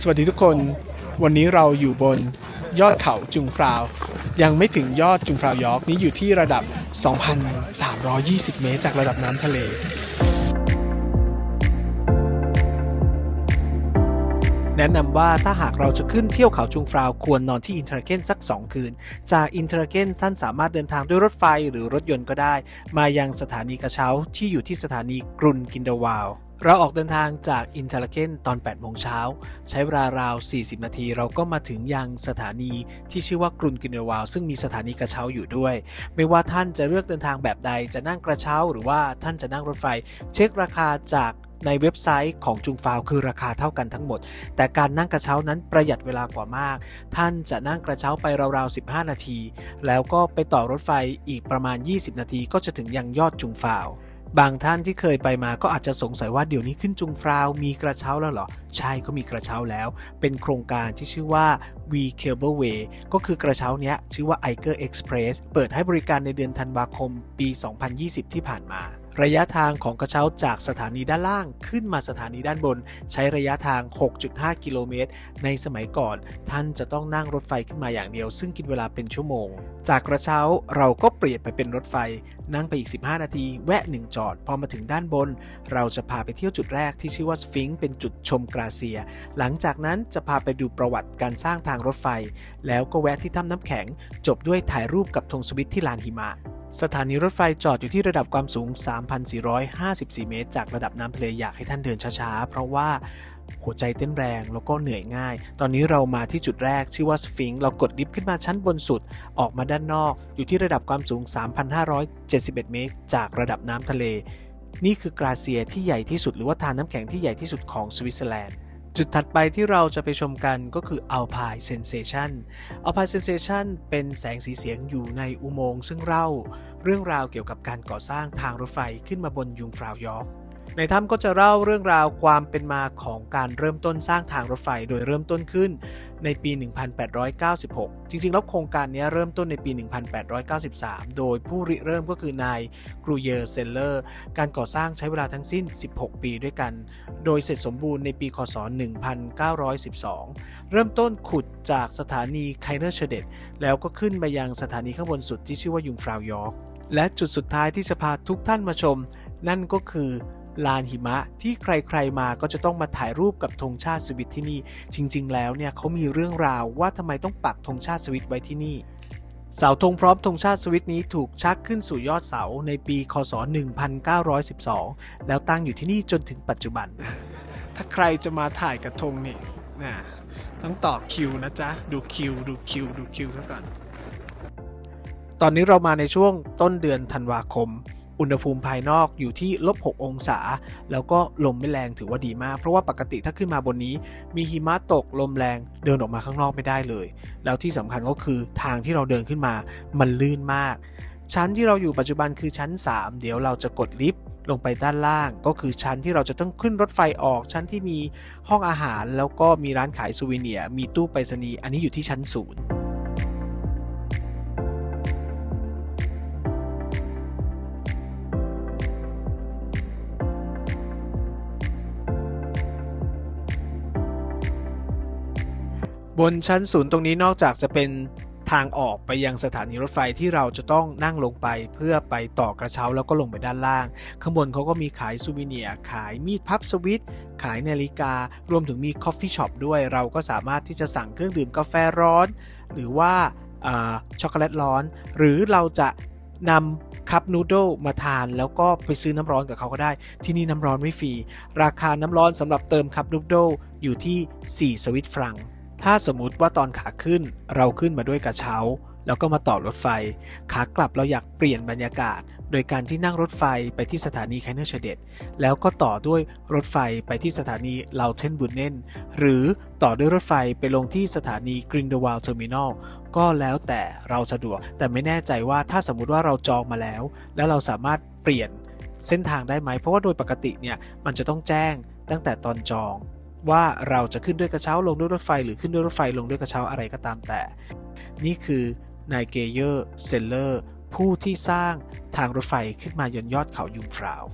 สวัสดีทุกคน วันนี้เราอยู่บนยอดเขาจุงฟราว ยังไม่ถึงยอดจุงฟราวยอร์กนี้อยู่ที่ระดับ 2,320 เมตรจากระดับน้ำทะเล แนะนำว่าถ้าหากเราจะขึ้นเที่ยวเขาจุงฟราวควรนอนที่อินเทอร์เคนสัก 2 คืน จากอินเทอร์เคนท่านสามารถเดินทางด้วยรถไฟหรือรถยนต์ก็ได้ มายังสถานีกระเช้าที่อยู่ที่สถานีกรุนกินเดวาลเราออกเดินทางจากอินเทอร์เคนตอน 8 โมงเช้า ใช้เวลาราว 40 นาที เราก็มาถึงยังสถานีที่ชื่อว่ากรุนกินเดวาลซึ่งมีสถานีกระเช้าอยู่ด้วย ไม่ว่าท่านจะเลือกเดินทางแบบใดจะนั่งกระเช้า หรือว่าท่านจะนั่งรถไฟ เช็คราคาจาก ในเว็บไซต์ของจุงฟาวคือราคาเท่ากันทั้งหมด แต่การนั่งกระเช้านั้นประหยัดเวลากว่ามาก ท่านจะนั่งกระเช้าไปราวๆ 15 นาที แล้วก็ไปต่อรถไฟอีกประมาณ 20 นาทีก็จะถึงยังยอดจุงฟาว บางท่านที่เคยไปมาก็อาจจะสงสัยว่าเดี๋ยวนี้ขึ้นจุงฟราวมีกระเช้าแล้วเหรอ ใช่ก็มีกระเช้าแล้ว เป็นโครงการที่ชื่อว่า V Cable Way ก็คือกระเช้าเนี้ยชื่อว่า i g e r Express เปิดให้บริการในเดือนธันวาคมปี 2020 ที่ผ่านมา ระยะทางของกระเช้าจากสถานีด้านล่างขึ้นมาสถานีด้านบน ใช้ระยะทาง 6.5 กิโลเมตร ในสมัยก่อน ท่านจะต้องนั่งรถไฟขึ้นมาอย่างเดียว ซึ่งกินเวลาเป็นชั่วโมง จากกระเช้าเราก็เปลี่ยนไปเป็นรถไฟ นั่งไปอีก 15 นาที แวะหนึ่งจอด พอมาถึงด้านบน เราจะพาไปเที่ยวจุดแรกที่ชื่อว่าสฟิงค์เป็นจุดชมกราเซีย หลังจากนั้นจะพาไปดูประวัติการสร้างทางรถไฟ แล้วก็แวะที่ถ้ำน้ำแข็ง จบด้วยถ่ายรูปกับธงสวิตที่ลานหิมะ สถานีรถไฟจอดอยู่ที่ระดับความสูง 3,454 เมตร จากระดับน้ำทะเลอยากให้ท่านเดินช้าๆ เพราะว่าหัวใจเต้นแรงแล้วก็เหนื่อยง่าย ตอนนี้เรามาที่จุดแรกชื่อว่าสฟิงค์เรากดลิฟต์ขึ้นมาชั้นบนสุด ออกมาด้านนอก อยู่ที่ระดับความสูง 3,571 เมตร จากระดับน้ำทะเล นี่คือกราเซียที่ใหญ่ที่สุดหรือว่าทานน้ำแข็งที่ใหญ่ที่สุดของสวิตเซอร์แลนด์ จุดถัดไปที่เราจะไปชมกันก็คือ Alpine Sensation Alpine Sensation เป็นแสงสีเสียงอยู่ในอุโมงค์ซึ่งเล่า เรื่องราวเกี่ยวกับการก่อสร้างทางรถไฟขึ้นมาบนยุงฟราวยอร์กในถ้ำก็จะเล่าเรื่องราวความเป็นมาของการเริ่มต้นสร้างทางรถไฟโดยเริ่มต้นขึ้น ในปี 1896 จริงๆ แล้วโครงการนี้เริ่มต้นในปี 1893 โดยผู้ริเริ่มก็คือนายกรูเยอร์เซลเลอร์ การก่อสร้างใช้เวลาทั้งสิ้น 16 ปีด้วยกัน โดยเสร็จสมบูรณ์ในปี คศ 1912 เริ่มต้นขุดจากสถานีไคเนอร์เชเดตแล้วก็ขึ้นไปยังสถานีข้างบนสุดที่ชื่อว่ายุงฟราวยอร์กและจุดสุดท้ายที่จะพาทุกท่านมาชม นั่นก็คือ ลานหิมะที่ใครๆมาก็จะต้องมาถ่ายรูปกับธงชาติสวิตที่นี่ จริง ๆ แล้วเนี่ยเขามีเรื่องราวว่าทำไมต้องปักธงชาติสวิตไว้ที่นี่เสาธงพร้อมธงชาติสวิตนี้ถูกชักขึ้นสู่ยอดเสาในปีคศ 1912 แล้วตั้งอยู่ที่นี่จนถึงปัจจุบัน ถ้าใครจะมาถ่ายกระทงนี่นะต้องต่อคิวนะจ๊ะ ดูคิว ดูคิว ดูคิวซะก่อน ตอนนี้เรามาในช่วงต้นเดือนธันวาคม อุณหภูมิภายนอกอยู่ที่ลบ 6 องศา แล้วก็ลมไม่แรงถือว่าดีมาก เพราะว่าปกติถ้าขึ้นมาบนนี้ มีหิมะตกลมแรงเดินออกมาข้างนอกไม่ได้เลย แล้วที่สำคัญก็คือทางที่เราเดินขึ้นมามันลื่นมาก ชั้นที่เราอยู่ปัจจุบันคือชั้น 3 เดี๋ยวเราจะกดลิฟต์ลงไปด้านล่างก็คือชั้นที่เราจะต้องขึ้นรถไฟออกชั้นที่มีห้องอาหาร แล้วก็มีร้านขายซูวเนียมีตู้ไปรษณีย์อันนี้อยู่ที่ชั้นศูนย์ บนชั้นศูนย์ตรงนี้นอกจากจะเป็นทางออกไปยังสถานีรถไฟที่เราจะต้องนั่งลงไปเพื่อไปต่อกระเช้าแล้วก็ลงไปด้านล่าง ข้างบนเขาก็มีขายซูวิเนียขายมีดพับสวิตขายนาฬิกา รวมถึงมีคอฟฟี่ช็อปด้วย เราก็สามารถที่จะสั่งเครื่องดื่มกาแฟร้อน หรือว่าช็อกโกแลตร้อน หรือเราจะนำคัพนูโดมาทานแล้วก็ไปซื้อน้ำร้อนกับเขาก็ได้ ที่นี่น้ำร้อนไม่ฟรี ราคาน้ำร้อนสำหรับเติมคัพนูโดอยู่ที่ 4 สวิตฟรัง ถ้าสมมติว่าตอนขาขึ้นเราขึ้นมาด้วยกระเช้า แล้วก็มาต่อรถไฟ ขากลับเราอยากเปลี่ยนบรรยากาศ โดยการที่นั่งรถไฟไปที่สถานีไคเนอร์เชเดตแล้วก็ต่อด้วยรถไฟไปที่สถานีลาวเทนบุนเนนหรือต่อด้วยรถไฟไปลงที่สถานีกรินเดวาลเทอร์มินอลก็แล้วแต่เราสะดวก แต่ไม่แน่ใจว่าถ้าสมมุติว่าเราจองมาแล้ว แล้วเราสามารถเปลี่ยนเส้นทางได้ไหมเพราะว่าโดยปกติเนี่ยมันจะต้องแจ้งตั้งแต่ตอนจอง ว่าเราจะขึ้นด้วยกระเช้าลงด้วยรถไฟ หรือขึ้นด้วยรถไฟลงด้วยกระเช้าอะไรก็ตามแต่ นี่คือนายเกเยอร์เซลเลอร์ผู้ที่สร้างทางรถไฟขึ้นมาบนยอดเขายุงฟราว